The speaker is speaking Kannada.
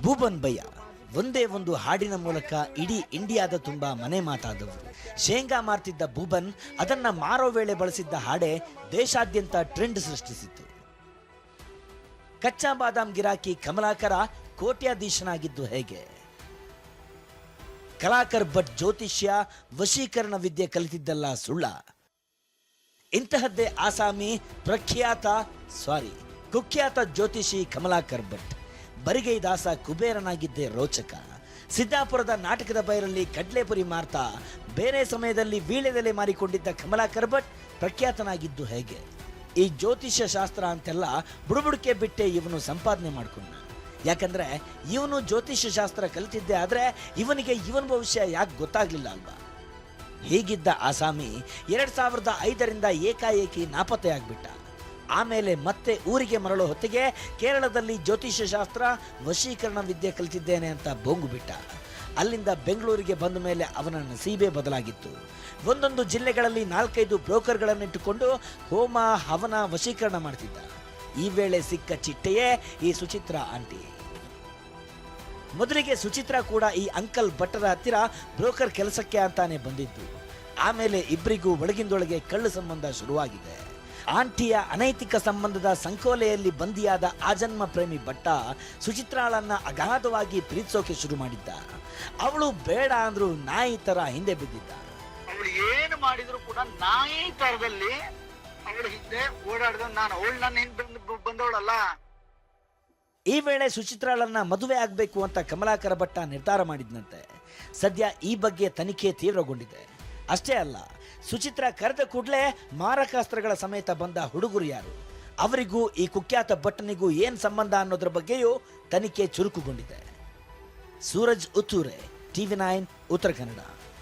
ಭೂಬನ್ ಬಯ್ಯ ಒಂದೇ ಒಂದು ಹಾಡಿನ ಮೂಲಕ ಇಡೀ ಇಂಡಿಯಾದ ತುಂಬ ಮನೆ ಮಾತಾದವು ಶೇಂಗಾ ಮಾರ್ತಿದ್ದ ಭೂಬನ್ ಅದನ್ನ ಮಾರೋ ವೇಳೆ ಬಳಸಿದ್ದ ಹಾಡೆ ದೇಶಾದ್ಯಂತ ಟ್ರೆಂಡ್ ಸೃಷ್ಟಿಸಿತು ಕಚ್ಚಾ ಬಾದಾಮ್ ಗಿರಾಕಿ ಕಮಲಾಕರ ಕೋಟ್ಯಾಧೀಶನಾಗಿದ್ದು ಹೇಗೆ? ಕಲಾಕರ್ ಭಟ್ ಜ್ಯೋತಿಷ್ಯ ವಶೀಕರಣ ವಿದ್ಯೆ ಕಲಿತಿದ್ದಲ್ಲ ಸುಳ್ಳ. ಇಂತಹದ್ದೇ ಆಸಾಮಿ ಪ್ರಖ್ಯಾತ ಸಾರಿ ಕುಖ್ಯಾತ ಜ್ಯೋತಿಷಿ ಕಮಲಾಕರ್ ಭಟ್. ಬರಿಗೈದಾಸ ಕುಬೇರನಾಗಿದ್ದೇ ರೋಚಕ. ಸಿದ್ದಾಪುರದ ನಾಟಕದ ಬೈರಲ್ಲಿ ಕಡ್ಲೆಪುರಿ ಮಾರ್ತಾ ಬೇರೆ ಸಮಯದಲ್ಲಿ ವೀಳ್ಯದೆಲೆ ಮಾರಿಕೊಂಡಿದ್ದ ಕಮಲಾಕರ್ ಭಟ್ ಪ್ರಖ್ಯಾತನಾಗಿದ್ದು ಹೇಗೆ? ಈ ಜ್ಯೋತಿಷ್ಯ ಶಾಸ್ತ್ರ ಅಂತೆಲ್ಲ ಬುಡುಬುಡಿಕೆ ಬಿಟ್ಟೆ ಇವನು ಸಂಪಾದನೆ ಮಾಡಿಕೊಂಡ. ಯಾಕಂದ್ರೆ ಇವನು ಜ್ಯೋತಿಷ್ಯ ಶಾಸ್ತ್ರ ಕಲಿತಿದ್ದೆ ಆದರೆ ಇವನಿಗೆ ಇವನ ಭವಿಷ್ಯ ಯಾಕೆ ಗೊತ್ತಾಗ್ಲಿಲ್ಲ ಅಲ್ವಾ? ಹೀಗಿದ್ದ ಆಸಾಮಿ ಎರಡು ಸಾವಿರದ ಐದರಿಂದ ಏಕಾಏಕಿ ನಾಪತ್ತೆಯಾಗ್ಬಿಟ್ಟ. ಆಮೇಲೆ ಮತ್ತೆ ಊರಿಗೆ ಮರಳೋ ಹೊತ್ತಿಗೆ ಕೇರಳದಲ್ಲಿ ಜ್ಯೋತಿಷ್ಯ ಶಾಸ್ತ್ರ, ವಶೀಕರಣ ವಿದ್ಯೆ ಕಲಿತಿದ್ದೇನೆ ಅಂತ ಬೊಂಗು ಬಿಟ್ಟ. ಅಲ್ಲಿಂದ ಬೆಂಗಳೂರಿಗೆ ಬಂದ ಮೇಲೆ ಅವನ ನಸೀಬೆ ಬದಲಾಗಿತ್ತು. ಒಂದೊಂದು ಜಿಲ್ಲೆಗಳಲ್ಲಿ ನಾಲ್ಕೈದು ಬ್ರೋಕರ್ಗಳನ್ನಿಟ್ಟುಕೊಂಡು ಹೋಮ, ಹವನ ವಶೀಕರಣ ಮಾಡ್ತಿದ್ದ. ಈ ವೇಳೆ ಸಿಕ್ಕ ಚಿಟ್ಟೆಯೇ ಈ ಸುಚಿತ್ರ ಆಂಟಿ. ಮೊದಲಿಗೆ ಸುಚಿತ್ರ ಕೂಡ ಈ ಅಂಕಲ್ ಭಟ್ಟರ ಹತ್ತಿರ ಬ್ರೋಕರ್ ಕೆಲಸಕ್ಕೆ ಅಂತಾನೆ ಬಂದಿದ್ದು. ಆಮೇಲೆ ಇಬ್ಬರಿಗೂ ಒಳಗಿಂದೊಳಗೆ ಕಳ್ಳು ಸಂಬಂಧ ಶುರುವಾಗಿದೆ. ಆಂಟಿಯ ಅನೈತಿಕ ಸಂಬಂಧದ ಸಂಕೋಲೆಯಲ್ಲಿ ಬಂದಿಯಾದ ಆಜನ್ಮ ಪ್ರೇಮಿ ಭಟ್ಟ ಸುಚಿತ್ರಾಳನ್ನ ಅಗಾಧವಾಗಿ ಪ್ರೀತಿಸೋಕೆ ಶುರು ಮಾಡಿದ್ದ. ಅವಳು ಬೇಡ ಅಂದ್ರೂ ನಾಯಿ ತರ ಹಿಂದೆ ಬಿದ್ದಿದ್ದ. ಅವಳು ಏನು ಮಾಡಿದ್ರು ಕೂಡ ನಾಯಿ ತರದಲ್ಲಿ ಅವಳು ಹಿಂದೆ ಓಡಾಡಿದ ನಾನು ಅವಳು ನನ್ನ ಹಿಂದೆ ಬಂದು ಬಂದವಳಲ್ಲ. ಈ ವೇಳೆ ಸುಚಿತ್ರಾಳನ್ನ ಮದುವೆ ಆಗಬೇಕು ಅಂತ ಕಮಲಾಕರ ಭಟ್ಟ ನಿರ್ಧಾರ ಮಾಡಿದ್ನಂತೆ. ಸದ್ಯ ಈ ಬಗ್ಗೆ ತನಿಖೆ ತೀವ್ರಗೊಂಡಿದೆ. ಅಷ್ಟೇ ಅಲ್ಲ, ಸುಚಿತ್ರ ಕರೆದ ಕೂಡಲೇ ಮಾರಕಾಸ್ತ್ರಗಳ ಸಮೇತ ಬಂದ ಹುಡುಗರು ಯಾರು? ಅವರಿಗೂ ಈ ಕುಖ್ಯಾತ ಭಟ್ಟನಿಗೂ ಏನು ಸಂಬಂಧ ಅನ್ನೋದ್ರ ಬಗ್ಗೆಯೂ ತನಿಖೆ ಚುರುಕುಗೊಂಡಿದೆ. Suraj Uttore, TV nine, Uttara Kannada.